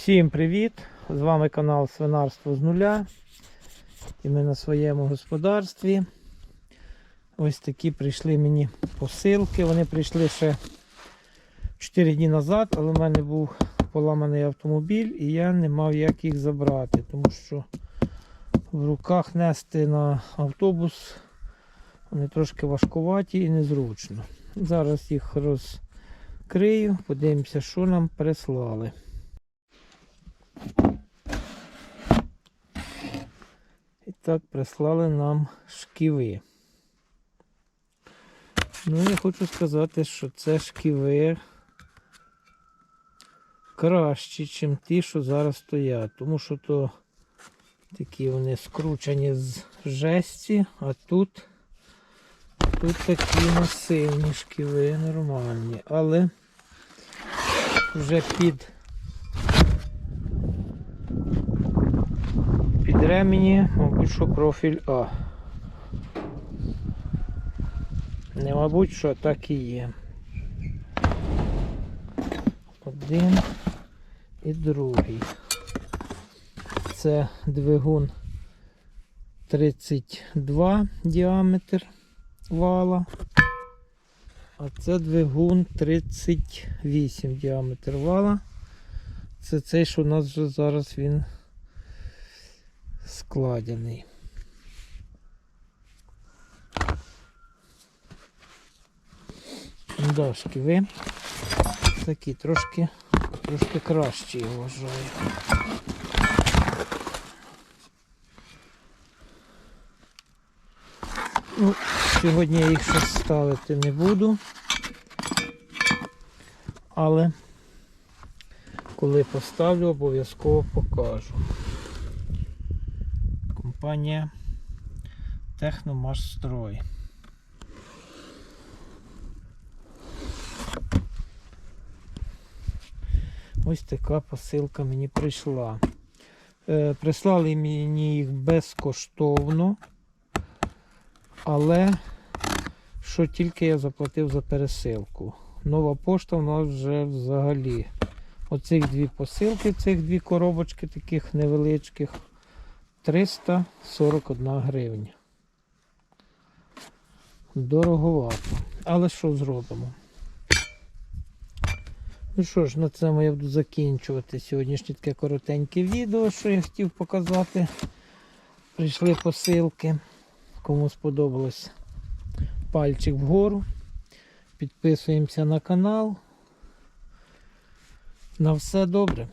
Всім привіт! З вами канал Свинарство з нуля. І ми на своєму господарстві. Ось такі прийшли мені посилки. Вони прийшли ще 4 дні назад, але в мене був поламаний автомобіль і я не мав як їх забрати, тому що в руках нести на автобус вони трошки важкуваті і незручно. Зараз їх розкрию, подивимося, що нам прислали. Так прислали нам шківи. Ну, я хочу сказати, що це шківи кращі, ніж ті, що зараз стоять. Тому що то такі вони скручені з жесті, а тут, тут такі масивні шківи нормальні. Але вже під під ремені, мабуть, що профіль А. Не мабуть, що так і є. Один і другий. Це двигун 32 діаметр вала, а це двигун 38 діаметр вала. Це цей, що у нас вже зараз він складений. Да, шківи такі трошки, трошки кращі, я вважаю. Ну, сьогодні я їх ще ставити не буду. Але коли поставлю, обов'язково покажу. Компанія Техномашстрой. Ось така посилка мені прийшла. Е, прислали мені їх безкоштовно, але що тільки я заплатив за пересилку. Нова пошта у нас вже взагалі. Оцих дві посилки, цих дві коробочки таких невеличких. 341 гривня. Дороговато. Але що зробимо? Ну що ж, на цьому я буду закінчувати сьогоднішнє таке коротеньке відео, що я хотів показати. Прийшли посилки. Кому сподобалось пальчик вгору. Підписуємося на канал. На все добре.